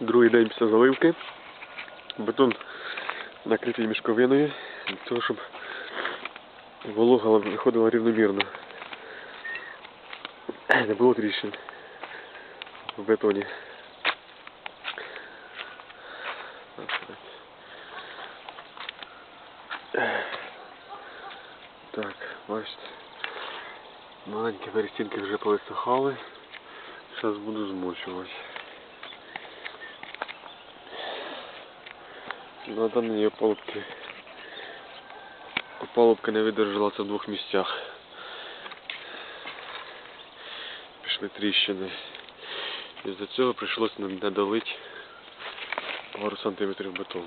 Другий день після заливки. Бетон накритий мішковиною, для того, щоб волога виходила рівномірно. Не було тріщин в бетоні. Так, бачите. Маленькі перестінки вже повисохали. Зараз буду змочувати. На даній опалубці опалубка не видержала в двох місцях. Пішли тріщини. І з-за цього прийшлося надолити пару сантиметрів бетону.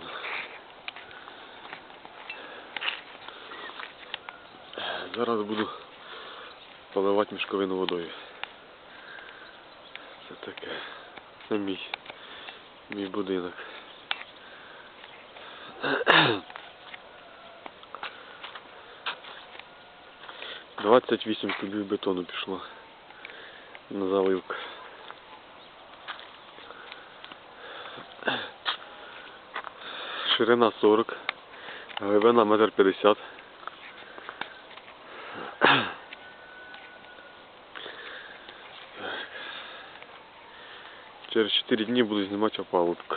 Зараз буду поливати мішковину водою. Це таке. Це мій. Мій будинок. Двадцять вісім кубів бетону пішло на заливку. Ширина 40, глибина метр п'ятдесят. Через 4 дні буду знімати опалубку.